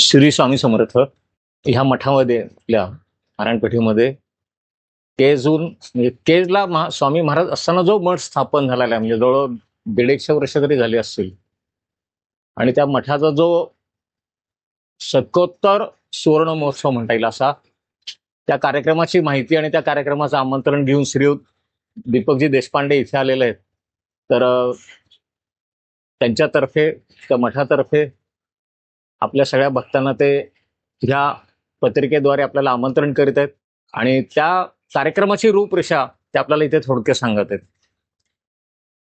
श्री स्वामी समर्थ ह्या मठामध्ये आपल्या नारायणपेठीमध्ये केजून म्हणजे केजला महा स्वामी महाराज असताना जो मठ स्थापन झालेला आहे म्हणजे जवळ दीड एकशे वर्ष तरी झाली असतील. आणि त्या मठाचा जो शतकोत्तर सुवर्ण महोत्सव म्हणता येईल असा त्या कार्यक्रमाची माहिती आणि त्या कार्यक्रमाचं आमंत्रण घेऊन श्री दीपकजी देशपांडे इथे आलेले आहेत. तर त्यांच्यातर्फे त्या मठातर्फे आपल्या सगळ्या भक्तांना ते ह्या पत्रिकेद्वारे आपल्याला आमंत्रण करीत आहेत. आणि त्या कार्यक्रमाची रूपरेषा ते आपल्याला इथे थोडक्यात सांगत आहेत.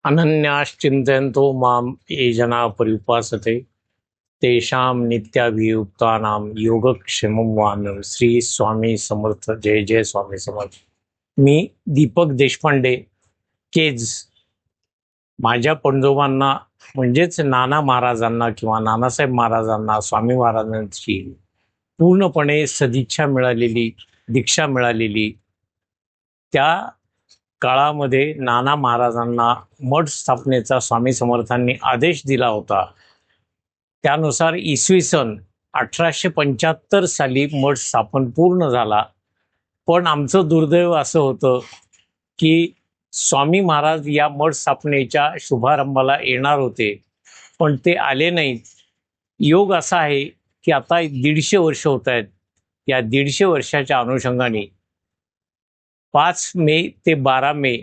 अनन्याश्चिंतयन्तो माम ये जना परिउपासते तेषां नित्याभियुक्तानां योगक्षेम वाम्यम श्री स्वामी समर्थ जय जय स्वामी समर्थ. मी दीपक देशपांडे केज. माझ्या पणजोबांना म्हणजेच नाना महाराजांना किंवा नानासाहेब महाराजांना स्वामी महाराजांची पूर्णपणे सदिच्छा मिळालेली दीक्षा मिळालेली त्या काळामध्ये नाना महाराजांना मठ स्थापनेचा स्वामी समर्थांनी आदेश दिला होता. त्यानुसार इसवी सन अठराशे पंच्याहत्तर साली मठ स्थापन पूर्ण झाला. पण आमचं दुर्दैव असं होतं की स्वामी महाराज या मठ स्थापनेच्या शुभारंभाला येणार होते. पण ते आले नाहीत. योग असा आहे की आता दीडशे वर्ष होत आहेत. या दीडशे वर्षाच्या अनुषंगाने पाच मे ते बारा मे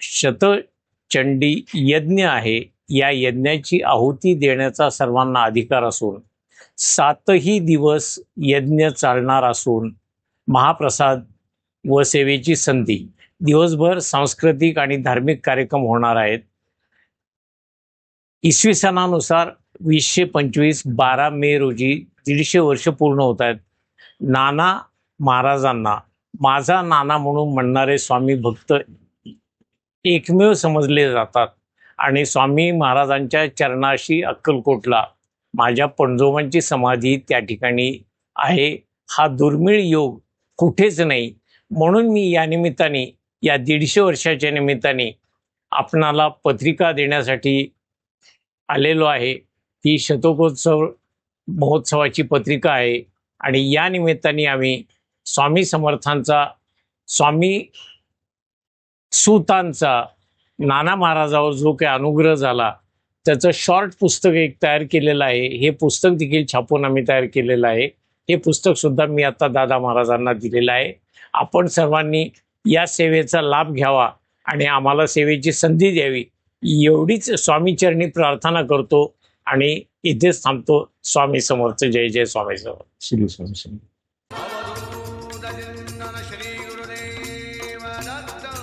शतचंडी यज्ञ आहे. या यज्ञाची आहुती देण्याचा सर्वांना अधिकार असून सातही दिवस यज्ञ चालणार असून महाप्रसाद व सेवेची संधी दिवसभर सांस्कृतिक आणि धार्मिक कार्यक्रम होणार आहेत. इसवी सणानुसार वीसशे पंचवीस बारा मे रोजी दीडशे वर्ष पूर्ण होत आहेत. नाना महाराजांना माझा नाना म्हणून म्हणणारे स्वामी भक्त एकमेव समजले जातात आणि स्वामी महाराजांच्या चरणाशी अक्कलकोटला माझ्या पणजोबांची समाधी त्या ठिकाणी आहे. हा दुर्मिळ योग कुठेच नाही. म्हणून मी या निमित्ताने या दीडशे वर्षाच्या निमित्ताने आपणाला पत्रिका देण्यासाठी आलेलो आहे. ती शतकोत्सव महोत्सवाची पत्रिका आहे आणि या निमित्ताने आम्ही स्वामी समर्थांचा स्वामी सुतांचा नाना महाराजावर जो काही अनुग्रह झाला त्याचं शॉर्ट पुस्तक एक तयार केलेलं आहे. हे पुस्तक देखील छापून आम्ही तयार केलेलं आहे. हे पुस्तक सुद्धा मी आता दादा महाराजांना दिलेलं आहे. आपण सर्वांनी या सेवेचा लाभ घ्यावा आणि आम्हाला सेवेची संधी द्यावी. एवढीच स्वामीचरणी प्रार्थना करतो आणि इथेच थांबतो. स्वामी समर्थ जय जय स्वामी समर्थ. श्री स्वामी श्री गुरुदेव दत्त